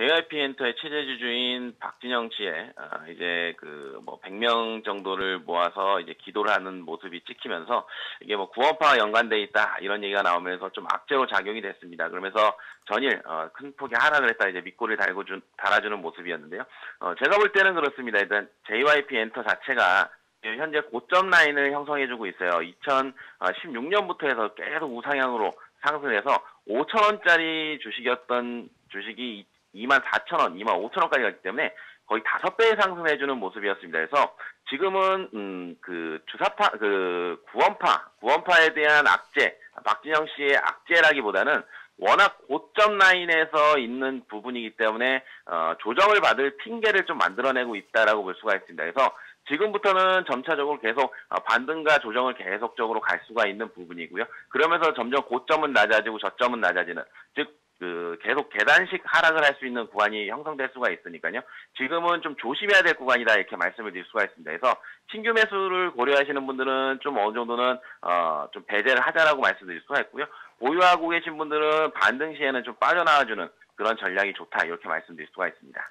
JYP 엔터의 체제주주인 박진영 씨의 어, 이제 그 뭐 100명 정도를 모아서 이제 기도를 하는 모습이 찍히면서 이게 뭐 구원파와 연관돼 있다 이런 얘기가 나오면서 좀 악재로 작용이 됐습니다. 그러면서 전일 어, 큰 폭의 하락을 했다 이제 밑골을 달고 준, 달아주는 모습이었는데요. 어, 제가 볼 때는 그렇습니다. 일단 JYP 엔터 자체가 현재 고점 라인을 형성해주고 있어요. 2016년부터 해서 계속 우상향으로 상승해서 5천 원짜리 주식이었던 주식이 2만 4천 원, 2만 5천 원까지 갔기 때문에 거의 다섯 배 상승해주는 모습이었습니다. 그래서 지금은 음, 그 주사파, 그 구원파, 구원파에 대한 악재, 박진영 씨의 악재라기보다는 워낙 고점 라인에서 있는 부분이기 때문에 어, 조정을 받을 핑계를 좀 만들어내고 있다라고 볼 수가 있습니다. 그래서 지금부터는 점차적으로 계속 어, 반등과 조정을 계속적으로 갈 수가 있는 부분이고요. 그러면서 점점 고점은 낮아지고 저점은 낮아지는 즉 그 계속 계단식 하락을 할 수 있는 구간이 형성될 수가 있으니까요. 지금은 좀 조심해야 될 구간이다 이렇게 말씀을 드릴 수가 있습니다. 그래서 신규 매수를 고려하시는 분들은 좀 어느 정도는 어 좀 배제를 하자라고 말씀드릴 수가 있고요. 보유하고 계신 분들은 반등 시에는 좀 빠져나와주는 그런 전략이 좋다 이렇게 말씀드릴 수가 있습니다.